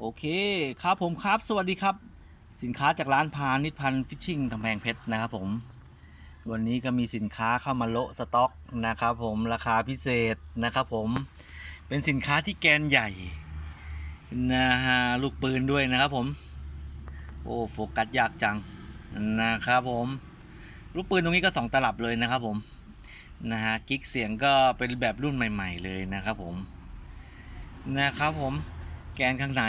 โอเคครับผมครับ สวัสดีครับ สินค้าจากร้านพาณิชพันธ์ฟิชชิ่งกำแพงเพชรนะครับผม วันนี้ก็มีสินค้าเข้ามาโละสต็อกนะครับผมราคาพิเศษนะครับผมเป็นสินค้าที่แกนใหญ่นะฮะลูกปืนด้วยนะครับผม โอ้โฟกัสยากจังนะครับผมลูกปืนตรงนี้ก็สองตลับเลยนะครับผมนะฮะกิ๊กเสียงก็เป็นแบบรุ่นใหม่ ๆ เลยนะครับผมนะครับผม แกนข้างใน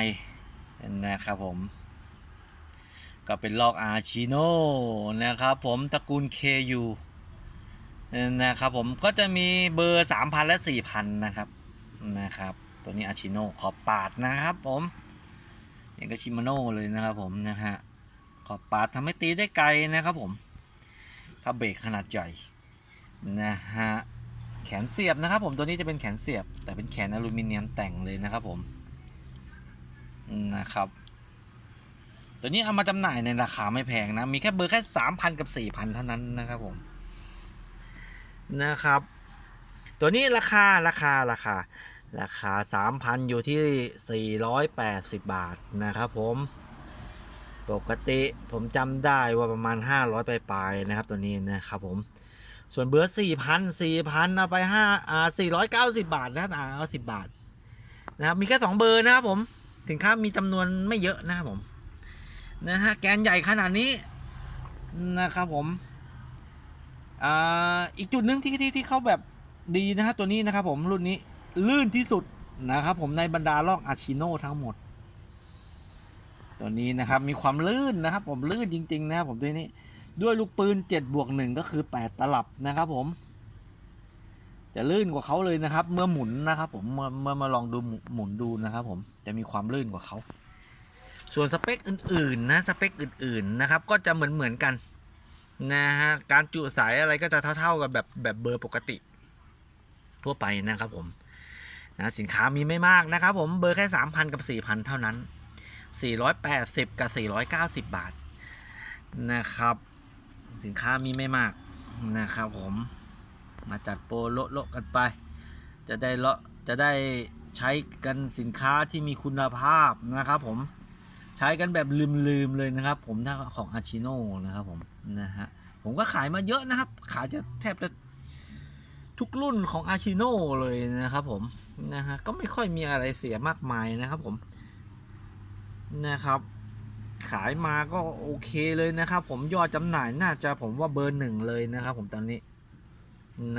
นะครับผม ก็เป็นลอกอาชิโนนะครับผมตระกูล KU นะครับผมก็จะมีเบอร์ 3,000 และ 4,000 นะครับนะครับ ตัวนี้อาชิโนขอบปาดนะครับผมอย่างกับชิมาโน่เลยนะครับผมนะฮะขอบปาดทำให้ตีได้ไกลนะครับผมคับเบรกขนาดใหญ่นะฮะแขนเสียบนะครับผมตัวนี้จะเป็นแขนเสียบ แต่เป็นแขนอลูมิเนียมแต่งเลยนะครับผม นะครับ ตัวนี้เอามาจำหน่ายในราคาไม่แพงนะ มีแค่เบอร์แค่สามพันกับสี่พันเท่านั้นนะครับผม นะครับ ตัวนี้ราคาราคาราคา ราคาสามพันอยู่ที่สี่ร้อยแปดสิบบาทนะครับผมปกติผมจำได้ว่าประมาณห้าร้อยปลายๆนะครับตัวนี้นะครับผม ส่วนเบอร์สี่พันสี่พันเอาไปห้าอ่าสี่ร้อยเก้าสิบบาทนะอ่าเอาสิบบาท นะครับ มีแค่สองเบอร์นะครับผม ถึงค่ามีจำนวนไม่เยอะนะครับผม นะฮะ แกนใหญ่ขนาดนี้นะครับผมอ่าอีกจุดหนึ่งที่ที่ที่เขาแบบดีนะฮะตัวนี้นะครับผมรุ่นนี้ลื่นที่สุดนะครับผมในบรรดาลอกอาชิโนทั้งหมด ตัวนี้นะครับมีความลื่นนะครับ ผมลื่นจริง ๆ นะครับผมตัวนี้ด้วยลูกปืน7บวก1ก็คือ 8 ตลับนะครับผม จะลื่นกว่าเขาเลยนะครับ เมื่อหมุนนะครับผมเมื่อเมื่อมาลองดูหมุนดูนะครับ ผมจะมีความลื่นกว่าเขาส่วนสเปคอื่นๆนะสเปคอื่นๆนะครับ ก็จะเหมือนเหมือนๆกันนะฮะการจุสายอะไรก็จะเท่า ๆกับแบบแบบเบอร์ปกติ ทั่วไปนะครับผมนะสินค้ามีไม่มากนะครับ ผมเบอร์แค่ 3,000 กับ 4,000 เท่านั้น 480 กับ 490 บาทนะครับ สินค้ามีไม่มากนะครับผม มาจัดโปรโละโละกันไป จะได้เลาะจะได้ใช้กันสินค้าที่มีคุณภาพนะครับผมใช้กันแบบลืมๆเลยนะครับ ผมถ้าของอาชิโน่นะครับผมนะฮะผมก็ขายมาเยอะนะครับ ขายจะแทบจะทุกรุ่นของอาชิโน่เลยนะครับผมนะฮะก็ไม่ค่อยมีอะไรเสียมากมายนะครับผมนะครับขายมาก็โอเคเลยนะครับ ผมยอดจำหน่ายน่าจะผมว่าเบอร์หนึ่งเลยนะครับ ผมตอนนี้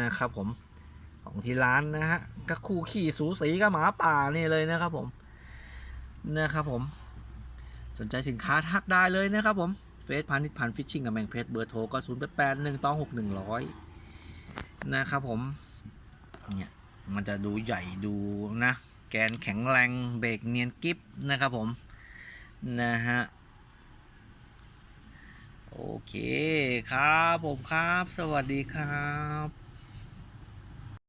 นะครับผมของที่ร้านนะฮะก็คู่ขี่สูสีกับหมาป่านี่เลยนะครับผมนะครับผม สนใจสินค้าทักได้เลยนะครับผมเฟซพาณิชย์พันฟิชชิ่งกับแมงเพชรเบอร์โทรก็0 8 8 1ต้อง6 1 0 0นะครับผมเนี่ยมันจะดูใหญ่ดูนะแกนแข็งแรงเบรกเนียนกิฟนะครับผมนะฮะโอเคครับผมครับ สวัสดีครับ